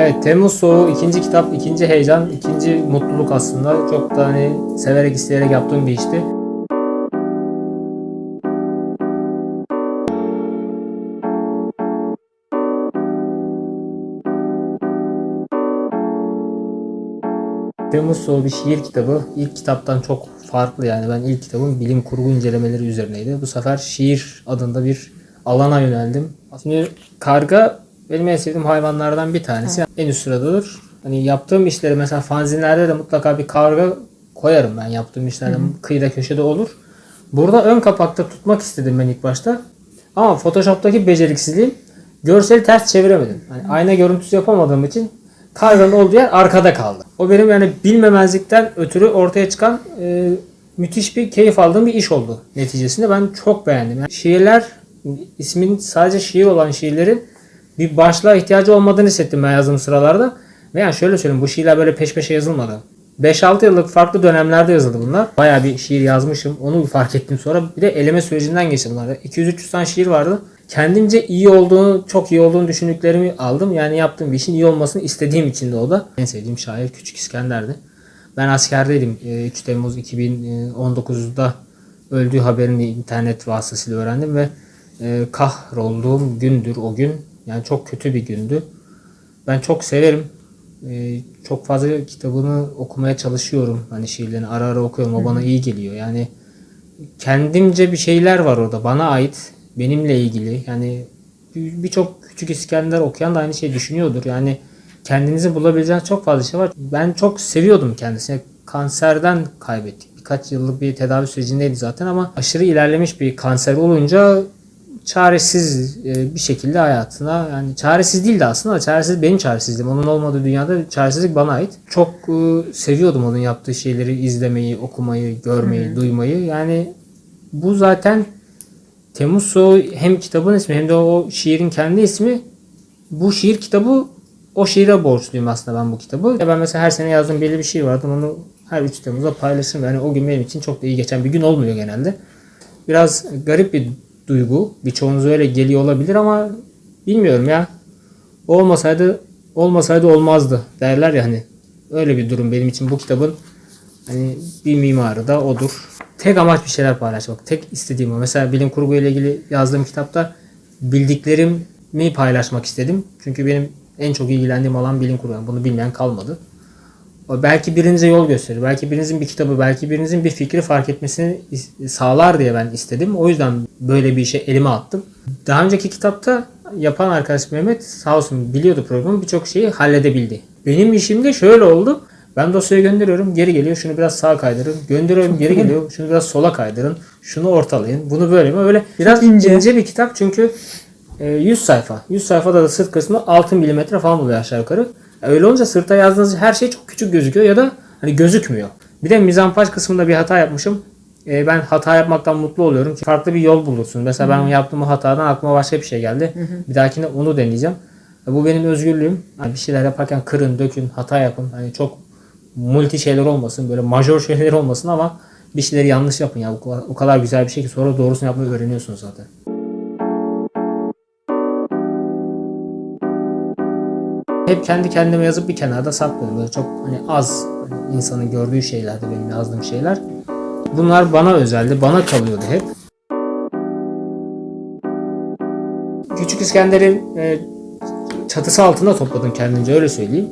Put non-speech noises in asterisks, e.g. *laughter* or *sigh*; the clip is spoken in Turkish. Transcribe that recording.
Evet Temmuz Soğuğu ikinci kitap, ikinci heyecan, ikinci mutluluk aslında. Çok da hani severek isteyerek yaptığım bir işti. Temmuz Soğuğu bir şiir kitabı. İlk kitaptan çok farklı yani. Ben ilk kitabım bilim kurgu incelemeleri üzerineydi. Bu sefer şiir adında bir alana yöneldim. Şimdi karga benim en sevdiğim hayvanlardan bir tanesi. En üst sıradadır. Hani yaptığım işleri mesela fanzinlerde de mutlaka bir karga koyarım ben yaptığım işlerde. Kıyıda köşede olur. Burada ön kapakta tutmak istedim ben ilk başta. Ama Photoshop'taki beceriksizliğim görseli ters çeviremedim. Hani ayna görüntüsü yapamadığım için karganın olduğu yer arkada kaldı. O benim yani bilmemezlikten ötürü ortaya çıkan e, müthiş bir keyif aldığım bir iş oldu neticesinde. Ben çok beğendim. Yani şiirler ismin sadece şiir olan şiirlerin bir başlığa ihtiyacı olmadığını hissettim ben yazdığım sıralarda. Ve yani şöyle söyleyeyim bu şiirler böyle peş peşe yazılmadı. 5-6 yıllık farklı dönemlerde yazıldı bunlar. Bayağı bir şiir yazmışım. Onu fark ettim sonra. Bir de eleme sürecinden geçti bunlar. 200-300 tane şiir vardı. Kendimce iyi olduğunu, çok iyi olduğunu düşündüklerimi aldım. Yani yaptığım bir işin iyi olmasını istediğim için de o da. En sevdiğim şair Küçük İskender'di. Ben askerdeydim. Ee, 3 Temmuz 2019'da öldüğü haberini internet vasıtasıyla öğrendim ve e, kahrolduğum gündür o gün. Yani çok kötü bir gündü. Ben çok severim. Ee, çok fazla kitabını okumaya çalışıyorum. Hani şiirlerini ara ara okuyorum. O bana iyi geliyor. Yani kendimce bir şeyler var orada. Bana ait. Benimle ilgili. Yani bir- birçok küçük İskender okuyan da aynı şeyi düşünüyordur. Yani kendinizi bulabileceğiniz çok fazla şey var. Ben çok seviyordum kendisini. Kanserden kaybettik. Birkaç yıllık bir tedavi sürecindeydi zaten ama aşırı ilerlemiş bir kanser olunca çaresiz e, bir şekilde hayatına yani çaresiz değil de aslında çaresiz benim çaresizliğim. Onun olmadığı dünyada çaresizlik bana ait. Çok e, seviyordum onun yaptığı şeyleri izlemeyi, okumayı, görmeyi, duymayı. Yani bu zaten Temmuz Soğuğu hem kitabın ismi hem de o şiirin kendi ismi. Bu şiir kitabı o şiire borçluyum aslında ben bu kitabı. Ya ben mesela her sene yazdığım belli bir şiir vardı. Onu her 3 Temmuz'da paylaşırım. Yani o gün benim için çok da iyi geçen bir gün olmuyor genelde. Biraz garip bir duygu. Birçoğunuz öyle geliyor olabilir ama bilmiyorum ya. Olmasaydı olmasaydı olmazdı derler ya hani. Öyle bir durum benim için bu kitabın hani bir mimarı da odur. Tek amaç bir şeyler paylaşmak. Tek istediğim o. Mesela bilim kurgu ile ilgili yazdığım kitapta bildiklerimi paylaşmak istedim. Çünkü benim en çok ilgilendiğim alan bilim kurgu. Yani bunu bilmeyen kalmadı. Belki birinize yol gösterir. Belki birinizin bir kitabı, belki birinizin bir fikri fark etmesini sağlar diye ben istedim. O yüzden böyle bir işe elime attım. Daha önceki kitapta yapan arkadaş Mehmet sağ olsun biliyordu programı birçok şeyi halledebildi. Benim işim de şöyle oldu. Ben dosyayı gönderiyorum, geri geliyor. Şunu biraz sağa kaydırın. Gönderiyorum, geri geliyor. Şunu biraz sola kaydırın. Şunu ortalayın. Bunu böyle mi? Öyle biraz ince. ince bir kitap çünkü e, 100 sayfa. 100 sayfada da sırt kısmı 6 milimetre falan oluyor aşağı yukarı. Öyle olunca sırta yazdığınız her şey çok küçük gözüküyor ya da hani gözükmüyor. Bir de mizampaj kısmında bir hata yapmışım. E, ben hata yapmaktan mutlu oluyorum ki farklı bir yol bulursun. Mesela ben yaptığım hatadan aklıma başka bir şey geldi. Bir dahakine onu deneyeceğim. E, Bu benim özgürlüğüm. Hani bir şeyler yaparken kırın, dökün, hata yapın. Hani çok multi şeyler olmasın, böyle majör *laughs* şeyler olmasın ama bir şeyleri yanlış yapın ya. O kadar, o kadar güzel bir şey ki sonra doğrusunu yapmayı öğreniyorsunuz zaten. Hep kendi kendime yazıp bir kenarda saklıyorum. Böyle çok hani az hani, insanın gördüğü şeylerdi benim yazdığım şeyler. Bunlar bana özeldi, bana kalıyordu hep. Küçük İskender'in e, çatısı altında topladım kendince öyle söyleyeyim.